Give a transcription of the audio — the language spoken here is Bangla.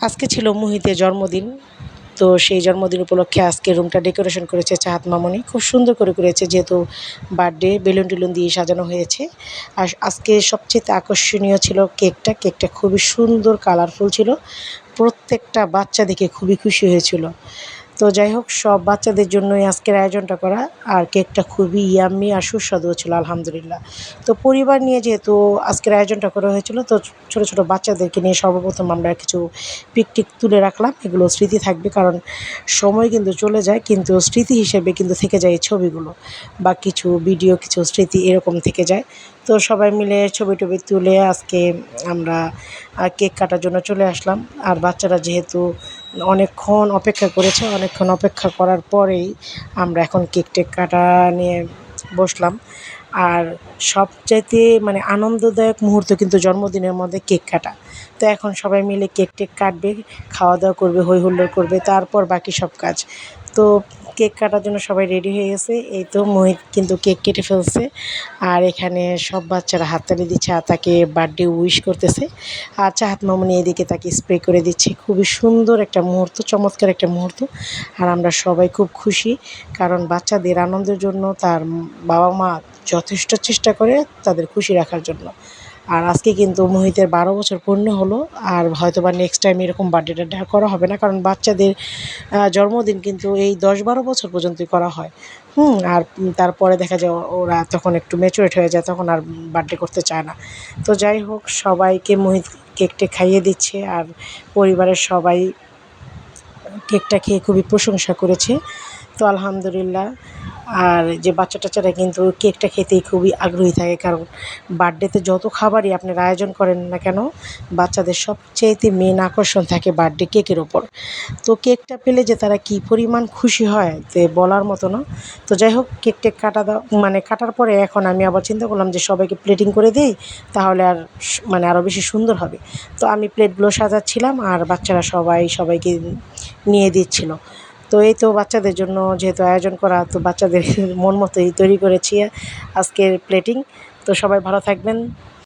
আজকে ছিল মুহিতের জন্মদিন। তো সেই জন্মদিন উপলক্ষে আজকে রুমটা ডেকোরেশন করেছে চাহাত মামনি। খুব সুন্দর করে করেছে, যেহেতু বার্থডে, বেলুন টেলুন দিয়ে সাজানো হয়েছে। আর আজকে সবচেয়ে আকর্ষণীয় ছিল কেকটা। কেকটা খুবই সুন্দর, কালারফুল ছিল। প্রত্যেকটা বাচ্চা দেখে খুবই খুশি হয়েছিল। তো যাই হোক, সব বাচ্চাদের জন্যই আজকের আয়োজনটা করা, আর কেকটা খুবই ইয়াম্মি আর সুস্বাদু ছিল, আলহামদুলিল্লাহ। তো পরিবার নিয়ে যেহেতু আজকের আয়োজনটা করা হয়েছিল, তো ছোটো ছোটো বাচ্চাদেরকে নিয়ে সর্বপ্রথম আমরা কিছু পিকটিক তুলে রাখলাম। এগুলো স্মৃতি থাকবে, কারণ সময় কিন্তু চলে যায়, কিন্তু স্মৃতি হিসেবে কিন্তু থেকে যায় ছবিগুলো, বা কিছু ভিডিও কিছু স্মৃতি এরকম থেকে যায়। তো সবাই মিলে ছবি টবি তুলে আজকে আমরা কেক কাটার জন্য চলে আসলাম। আর বাচ্চারা যেহেতু অনেকক্ষণ অপেক্ষা করেছে, অনেকক্ষণ অপেক্ষা করার পরেই আমরা এখন কেক টেক কাটা নিয়ে বসলাম। আর সবচাইতে মানে আনন্দদায়ক মুহূর্ত কিন্তু জন্মদিনের মধ্যে কেক কাটা। তো এখন সবাই মিলে কেক টেক কাটবে, খাওয়া দাওয়া করবে হই হুল্লোড় করবে, তারপর বাকি সব কাজ। তো কেক কাটার জন্য সবাই রেডি হয়ে গেছে। এই তো মোহিত কিন্তু কেক কেটে ফেলছে। আর এখানে সব বাচ্চারা হাততালি দিচ্ছে আর তাকে বার্থডে উইশ করতেছে। আর চাহাত মামনি এদিকে তাকে স্প্রে করে দিচ্ছে। খুবই সুন্দর একটা মুহূর্ত, চমৎকার একটা মুহূর্ত। আর আমরা সবাই খুব খুশি, কারণ বাচ্চাদের আনন্দের জন্য তার বাবা মা যথেষ্ট চেষ্টা করে তাদের খুশি রাখার জন্য। আর আজকে কিন্তু মোহিতের বারো বছর পূর্ণ হলো, আর হয়তো বা নেক্সট টাইম এরকম বার্থডেটা করা হবে না, কারণ বাচ্চাদের জন্মদিন কিন্তু এই দশ বারো বছর পর্যন্তই করা হয়। হুম, আর তারপরে দেখা যায় ওরা তখন একটু ম্যাচুরেট হয়ে যায়, তখন আর বার্থডে করতে চায় না। তো যাই হোক, সবাইকে মোহিত কেকটে খাইয়ে দিচ্ছে, আর পরিবারের সবাই কেকটা খেয়ে খুবই প্রশংসা করেছে। তো আলহামদুলিল্লাহ আর যে বাচ্চা টাচ্চারা কিন্তু কেকটা খেতেই খুবই আগ্রহী থাকে, কারণ বার্থডেতে যত খাবারই আপনারা আয়োজন করেন না কেন, বাচ্চাদের সবচেয়েতে মেন আকর্ষণ থাকে বার্থডে কেকের ওপর। তো কেকটা পেলে যে তারা কী পরিমাণ খুশি হয় যে বলার মতো না। তো যাই হোক কেক টেক কাটা দাও মানে কাটার পরে এখন আমি আবার চিন্তা করলাম যে সবাইকে প্লেটিং করে দিই, তাহলে আর মানে আরও বেশি সুন্দর হবে। তো আমি প্লেটগুলো সাজাচ্ছিলাম আর বাচ্চারা সবাই সবাইকে নিয়ে দিচ্ছিল। তো এই তো বাচ্চাদের জন্য যেহেতু আয়োজন করা, তো বাচ্চাদের মন মতোই তৈরি করেছি আজকের প্লেটিং তো সবাই ভালো থাকবেন।